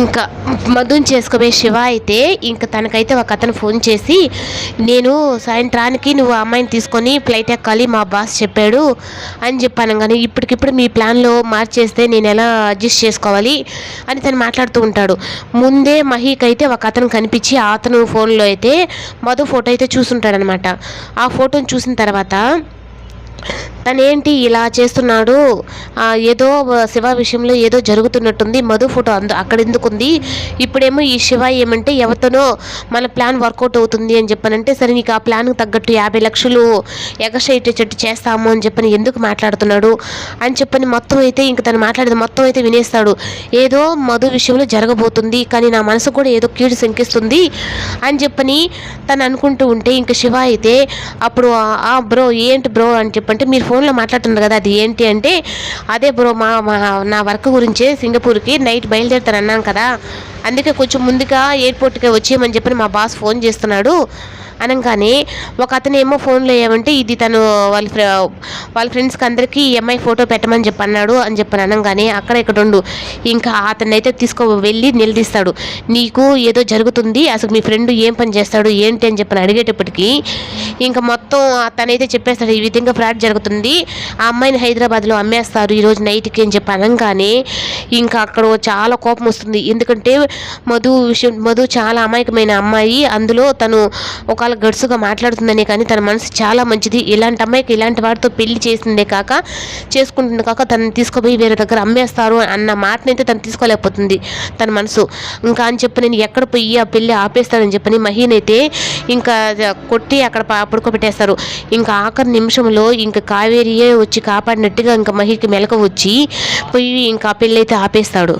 ఇంకా మధుని చేసుకోబోయే శివ అయితే ఇంకా తనకైతే ఒక అతను ఫోన్ చేసి నేను సాయంత్రానికి నువ్వు అమ్మాయిని తీసుకొని ఫ్లైట్ ఎక్కాలి మా బాస్ చెప్పాడు అని చెప్పాను. కానీ ఇప్పటికిప్పుడు మీ ప్లాన్లో మార్చేస్తే నేను ఎలా అడ్జస్ట్ చేసుకోవాలి అని తను మాట్లాడుతూ ఉంటాడు. ముందే మహీక్ అయితే ఒక అతను కనిపించి ఆ అతను ఫోన్లో అయితే మధు ఫోటో అయితే చూసుంటాడనమాట ఆ ఫోటోని చూసిన తర్వాత తనేంటి ఇలా చేస్తున్నాడు? ఏదో శివ విషయంలో ఏదో జరుగుతున్నట్టుంది. మధు ఫోటో అందు అక్కడ ఎందుకుంది ఇప్పుడేమో ఈ శివ ఏమంటే ఎవరితోనో మన ప్లాన్ వర్కౌట్ అవుతుంది అని చెప్పనంటే సరే నీకు ఆ ప్లాన్కి తగ్గట్టు యాభై లక్షలు ఎగసైటేటట్టు చేస్తాము అని చెప్పని ఎందుకు మాట్లాడుతున్నాడు? అని చెప్పని మొత్తం అయితే ఇంక తను మాట్లాడేది మొత్తం అయితే వినేస్తాడు. ఏదో మధు విషయంలో జరగబోతుంది కానీ నా మనసు కూడా ఏదో కీడు శంకిస్తుంది అని చెప్పని తను అనుకుంటూ ఉంటే ఇంక శివ అయితే అప్పుడు "ఆ- ఆ బ్రో ఏంటి బ్రో అని చెప్పంటే మీరు ఫోన్లో మాట్లాడుతున్నారు కదా అది ఏంటి అంటే అదే బ్రో మా మా నా వర్క్ గురించే సింగపూర్కి నైట్ బయలుదేరుతాను అన్నాను కదా అందుకే కొంచెం ముందుగా ఎయిర్పోర్ట్కి వచ్చేయమని చెప్పి మా బాస్ ఫోన్ చేస్తున్నాడు. అనగానే ఒక అతను ఏమో ఫోన్లో ఏమంటే ఇది తను వాళ్ళ ఫ్రె వాళ్ళ ఫ్రెండ్స్కి అందరికీ ఈ అమ్మాయి ఫోటో పెట్టమని చెప్పి అన్నాడు అని చెప్పని. అనగానే అక్కడ ఇక్కడ ఉండు. ఇంకా అతన్ని అయితే తీసుకో వెళ్ళి నిలదీస్తాడు. నీకు ఏదో జరుగుతుంది అసలు మీ ఫ్రెండ్ ఏం పని చేస్తాడు ఏంటి అని చెప్పని అడిగేటప్పటికీ ఇంకా మొత్తం తనైతే చెప్పేస్తాడు ఈ విధంగా ఫ్రాడ్ జరుగుతుంది ఆ అమ్మాయిని హైదరాబాద్లో అమ్మేస్తారు ఈరోజు నైట్కి అని చెప్పి అనగానే ఇంకా అక్కడ చాలా కోపం వస్తుంది. ఎందుకంటే మధు విషయం మధు చాలా అమాయకమైన అమ్మాయి. అందులో తను ఒకవేళ గడుసుగా మాట్లాడుతుందనే కానీ తన మనసు చాలా మంచిది. ఇలాంటి అమ్మాయికి ఇలాంటి వాడితో పెళ్ళి చేసిందే కాక చేసుకుంటుంది కాక తను తీసుకుపోయి వేరే దగ్గర అమ్మేస్తారు అన్న మాటనైతే తను తీసుకోలేకపోతుంది తన మనసు. ఇంకా అని చెప్పి నేను ఎక్కడ పోయి ఆ పెళ్ళి ఆపేస్తానని చెప్పని మహీనైతే ఇంకా కొట్టి అక్కడ పడుకోబెట్టేస్తారు. ఇంకా ఆఖరి నిమిషంలో ఇంకా కావేరియే వచ్చి కాపాడినట్టుగా ఇంకా మహికి మెలక వచ్చి పోయి ఇంకా పెళ్ళైతే పెళ్ళి అయితే ఆపేస్తాడు.